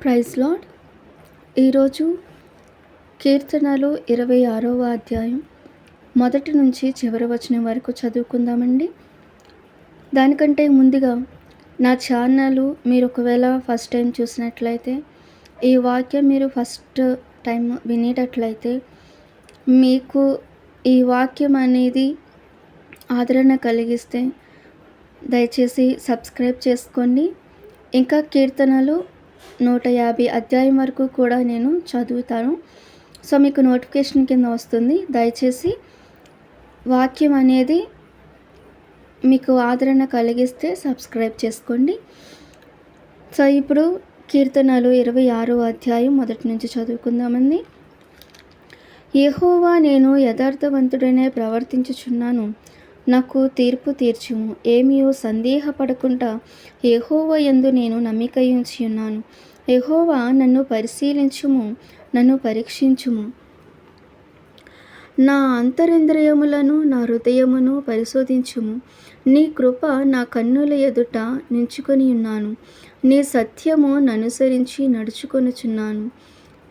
Praise lord ఈరోజు కీర్తనలు ఇరవై ఆరవ అధ్యాయం మొదటి నుంచి చివరి వచనం వరకు చదువుకుందామండి. దానికంటే ముందుగా నా ఛానల్ మీరు ఒకవేళ ఫస్ట్ టైం చూసినట్లయితే ఈ వాక్యం మీరు ఫస్ట్ టైం వినేటట్లయితే మీకు ఈ వాక్యం అనేది ఆదరణ కలిగిస్తే దయచేసి సబ్స్క్రైబ్ చేసుకోండి. ఇంకా కీర్తనలు నూట యాభై అధ్యాయం వరకు కూడా నేను చదువుతాను. సో మీకు నోటిఫికేషన్ కింద వస్తుంది. దయచేసి వాక్యం అనేది మీకు ఆదరణ కలిగిస్తే సబ్స్క్రైబ్ చేసుకోండి. సో ఇప్పుడు కీర్తనలు ఇరవై ఆరో అధ్యాయం మొదటి నుంచి చదువుకుందామండి. యహోవా నేను యథార్థవంతుడనే ప్రవర్తించుచున్నాను. నాకు తీర్పు తీర్చుము. ఏమియో సందేహపడకుండా యహోవ ఎందు నేను నమ్మిక ఉన్నాను. ఎహోవా నన్ను పరిశీలించుము నన్ను పరీక్షించుము. నా అంతరింద్రియములను నా హృదయమును పరిశోధించుము. నీ కృప నా కన్నుల ఎదుట నించుకొని ఉన్నాను. నీ సత్యము ననుసరించి నడుచుకొనుచున్నాను.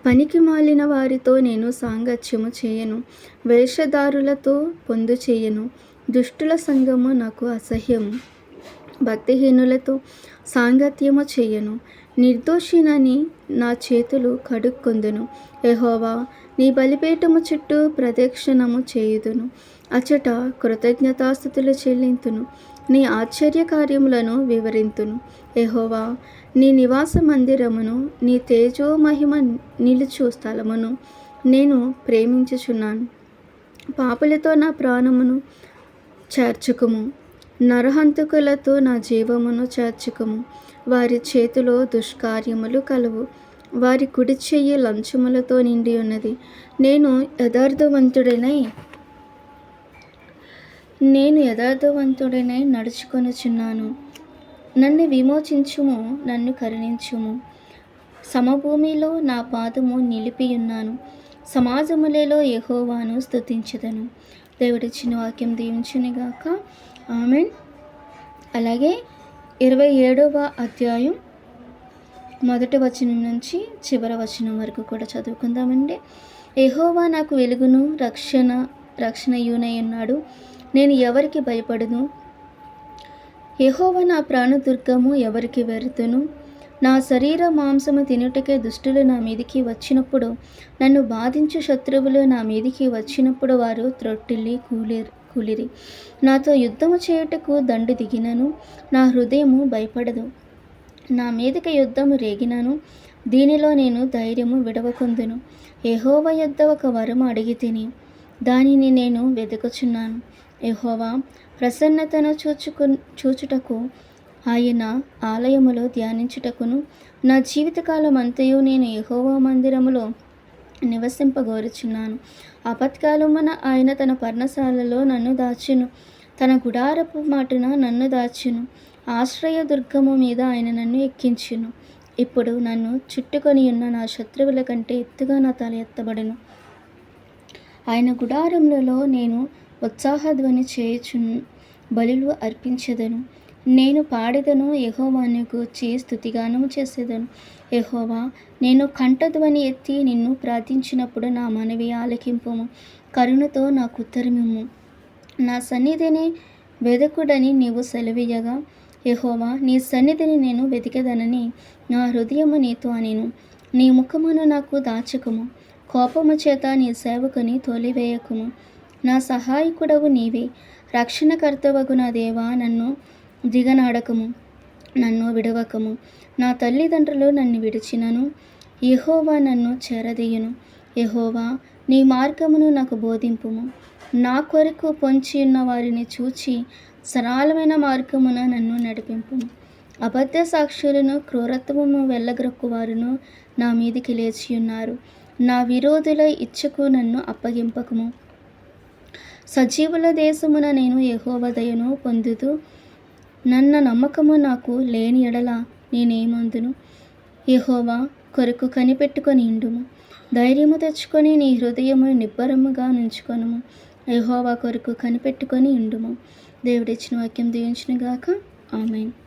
పనికి మాలిన వారితో నేను సాంగత్యము చేయను. వేషధారులతో పొందు చేయను దుష్టుల సంగము నాకు అసహ్యము. భక్తిహీనులతో సాంగత్యము చేయను. నిర్దోషినని నా చేతులు కడుక్కొందును. ఎహోవా నీ బలిపేటము చుట్టూ ప్రదక్షిణము చేయుదును. అచట కృతజ్ఞతాస్థుతులు చెల్లింతును. నీ ఆశ్చర్య కార్యములను వివరింతును. ఎహోవా నీ నివాస మందిరమును నీ తేజో మహిమ నిలుచు స్థలమును నేను ప్రేమించుచున్నాను. పాపులతో నా ప్రాణమును చేర్చుకుము. నరహంతకులతో నా జీవమును చేర్చుకుము. వారి చేతిలో దుష్కార్యములు కలవు. వారి కుడి చెయ్యి లంచములతో నిండి ఉన్నది. నేను యథార్థవంతుడనై నేను యథార్థవంతుడనై నడుచుకొనుచున్నాను. నన్ను విమోచించుము నన్ను కరుణించుము. సమభూమిలో నా పాదము నిలిపి ఉన్నాను సమాజములలో యహోవాను స్థుతించదను దేవుడిచ్చిన వాక్యం దీవించునిగాక. ఆమె అలాగే ఇరవై ఏడవ అధ్యాయం మొదటి వచనం నుంచి చివరి వచనం వరకు కూడా చదువుకుందామండి. ఎహోవా నాకు వెలుగును రక్షణ రక్షణ యూనై ఉన్నాడు నేను ఎవరికి భయపడను? ఎహోవా నా ప్రాణదుర్గము ఎవరికి వెరుతును? నా శరీర మాంసము తినుటకే దుష్టులు నా మీదికి వచ్చినప్పుడు నన్ను బాధించు శత్రువులు నా మీదికి వచ్చినప్పుడు వారు త్రొట్టిల్లి కూలేరు కూలిరి. నాతో యుద్ధము చేయుటకు దండు దిగినను నా హృదయము భయపడదు. నా మీదకి యుద్ధము రేగినాను దీనిలో నేను ధైర్యము విడవకుందును. ఎహోవ యొద్ద ఒక వరము అడిగి తిని దానిని నేను వెతుకుచున్నాను ఎహోవా ప్రసన్నతను చూచుకు చూచుటకు ఆయన ఆలయములో ధ్యానించుటకును నా జీవితకాలం అంతయు నేను యహోవా మందిరములో నివసింపగోరుచున్నాను. ఆపత్కాలమున ఆయన తన పర్ణశాలలో నన్ను దాచును. తన గుడారపు మాటున నన్ను దాచును. ఆశ్రయ దుర్గము మీద ఆయన నన్ను ఎక్కించును. ఇప్పుడు నన్ను చుట్టుకొని ఉన్న నా శత్రువుల కంటే ఎత్తుగా నా తల ఎత్తబడను. ఆయన గుడారములలో నేను ఉత్సాహధ్వని చేయుచును బలులు అర్పించదను. నేను పాడేదను యహోవాను గూర్చి స్థుతిగానము చేసేదను. యహోవా నేను కంఠధ్వని ఎత్తి నిన్ను ప్రార్థించినప్పుడు నా మనవి ఆలకింపము. కరుణతో నాకు ఉత్తరమిమ్ము. నా సన్నిధిని వెదకుడని నీవు సెలవీయగా యహోవా నీ సన్నిధిని నేను వెతికెదనని నా హృదయము నీతో అనేను. నీ ముఖమును నాకు దాచకము. కోపము చేత నీ సేవకుని తొలివేయకము. నా సహాయకుడవు నీవే. రక్షణకర్తవగు నా దేవా నన్ను దిగనాడకము నన్ను విడవకము. నా తల్లిదండ్రులు నన్ను విడిచినను యహోవా నన్ను చేరదీయును. యహోవా నీ మార్గమును నాకు బోధింపుము. నా కొరకు పొంచి ఉన్న వారిని చూచి సరళమైన మార్గమున నన్ను నడిపింపుము. అబద్ధ సాక్షులను క్రూరత్వము వెళ్ళగ్రక్కు వారును నా మీదికి లేచి ఉన్నారు నా విరోధుల ఇచ్చకు నన్ను అప్పగింపకము. సజీవుల దేశమున నేను యహోవదయను పొందుతూ నన్న నమ్మకము నాకు లేని ఎడల నేనేమందును? యహోవా కొరకు కనిపెట్టుకొని ఇండుము ధైర్యము తెచ్చుకొని నీ హృదయము నిబ్బరముగా నుంచుకొనుము. యహోవా కొరకు కనిపెట్టుకొని ఇండుము దేవుడిచ్చిన వాక్యం దీవించిన గాక ఆమెను.